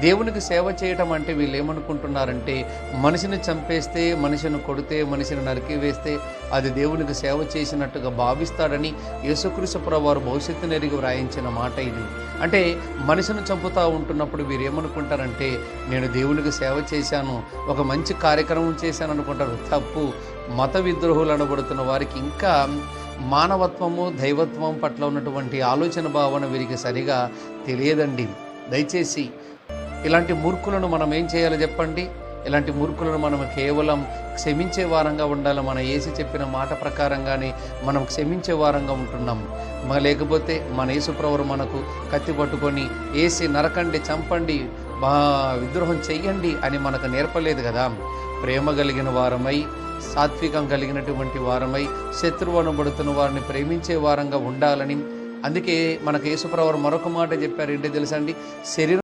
దేవునికి సేవ చేయటం అంటే వీళ్ళు ఏమనుకుంటున్నారంటే మనిషిని చంపేస్తే మనిషిని కొడితే మనిషిని నరికి వేస్తే అది దేవునికి సేవ చేసినట్టుగా భావిస్తాడని యేసుకృష్ణపుర వారు భవిష్యత్తు నెరిగి వ్రాయించిన మాట ఇది. అంటే మనిషిని చంపుతూ ఉంటున్నప్పుడు వీరు ఏమనుకుంటారంటే నేను దేవునికి సేవ చేశాను ఒక మంచి కార్యక్రమం చేశాను అనుకుంటారు. తప్పు. మత విద్రోహులు అనబడుతున్న వారికి ఇంకా మానవత్వము దైవత్వం పట్ల ఉన్నటువంటి ఆలోచన భావన వీరికి సరిగా తెలియదండి. దయచేసి ఇలాంటి మూర్ఖులను మనం ఏం చేయాలో చెప్పండి. ఇలాంటి మూర్ఖులను మనం కేవలం క్షమించే వారంగా ఉండాలి. మన యేసు చెప్పిన మాట ప్రకారంగానే మనం క్షమించే వారంగా ఉంటున్నాం. లేకపోతే మన యేసుప్రవరు మనకు కత్తి పట్టుకొని ఏసి నరకండి చంపండి బా విద్రోహం చెయ్యండి అని మనకు నేర్పలేదు కదా. ప్రేమ కలిగిన వారమై సాత్వికం కలిగినటువంటి వారమై శత్రువు అనబడుతున్న వారిని ప్రేమించే వారంగా ఉండాలని అందుకే మనకు యేసుప్రవరు మరొక మాట చెప్పారు. ఏంటి తెలుసండి శరీరం